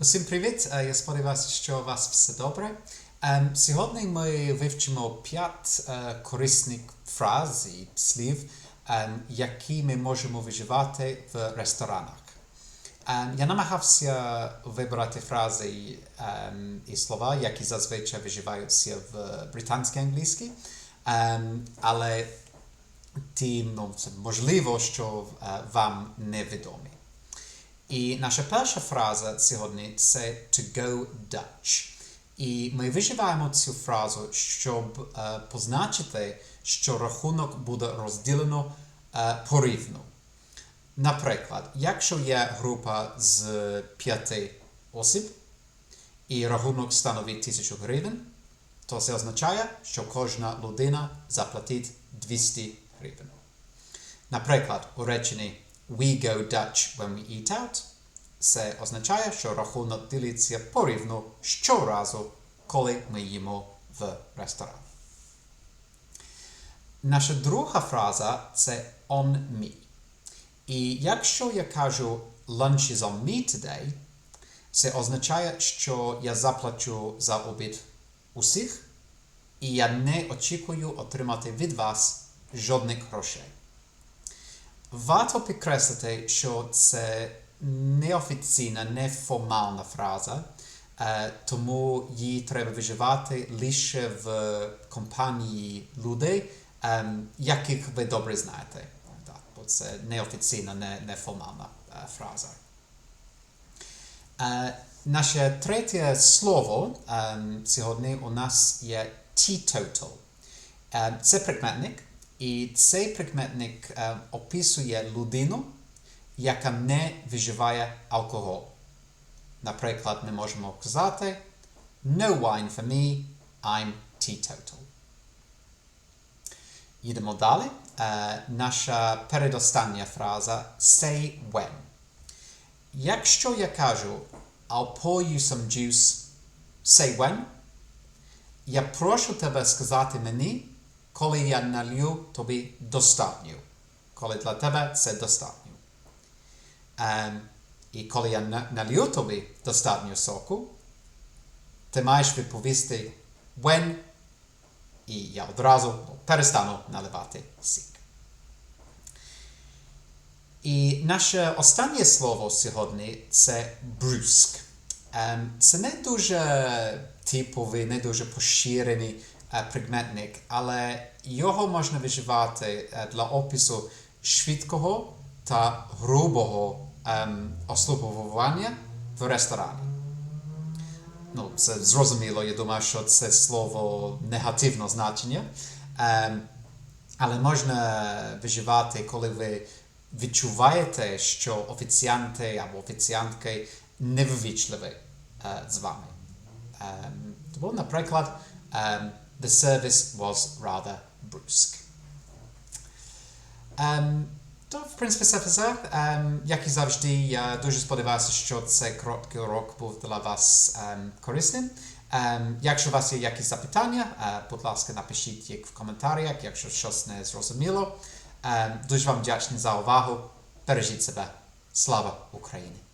Усім привіт! Е, Я сподіваюся, що у вас все добре. Ем, Сьогодні ми вивчимо п'ять е, корисних фраз і слів, ем, які ми можемо виживати в ресторанах. Ем, Я намагався вибрати фрази і слова, які зазвичай виживаються в британській англійській, але тим ну, можливо, що е, вам невідомі. І наша перша фраза сьогодні це to go Dutch. І ми виживаємо цю фразу, щоб е, позначити, що рахунок буде розділено е, порівну. Наприклад, якщо є група з п'яти осіб і рахунок становить 1000 гривень, то це означає, що кожна людина заплатить 200 гривень. Наприклад, у реченні We go Dutch when we eat out. Це означає, що рахунок ділиться порівну щоразу, коли ми їмо в ресторані. Наша друга фраза це on me. І якщо я кажу lunch is on me today, це означає, що я заплачу за обід усіх, і я не очікую отримати від вас жодних грошей. Варто підкреслити, що це неофіційна, неформальна фраза, тому її треба виживати лише в компанії людей, яких ви добре знаєте. Бо це неофіційна, не, неформальна фраза. Наше третє слово сьогодні у нас є teetotal. Це прикметник, і цей прикметник е, описує людину, яка не виживає алкоголь. Наприклад, ми можемо казати No wine for me, I'm teetotal. Їдемо далі. Е, наша передостання фраза say when. Якщо я кажу I'll pour you some juice, say when, я прошу тебе сказати мені, коли я налью тобі достатньо. Коли для тебе це достатньо. Ем, і коли я на- налью тобі достатньо соку, ти маєш відповісти when, і я одразу перестану наливати сік. І наше останнє слово сьогодні це бруск. Ем, Це не дуже типовий, не дуже поширений прикметник, але його можна вживати е, для опису швидкого та грубого обслуговування в ресторані. Ну, це зрозуміло, я думаю, що це слово негативне значення. Але можна вживати, коли ви відчуваєте, що офіціанти або офіціантки неввічливі з вами. Тому, наприклад, the service was rather brusque. Ем, то, в принципі, це все. Ем, як і завжди, я дуже сподіваюся, що цей короткий урок був для вас ем, корисним. Ем, якщо у вас є якісь запитання, е, будь ласка, напишіть їх в коментарях, якщо щось не зрозуміло. Ем, дуже вам вдячний за увагу. Бережіть себе. Слава Україні!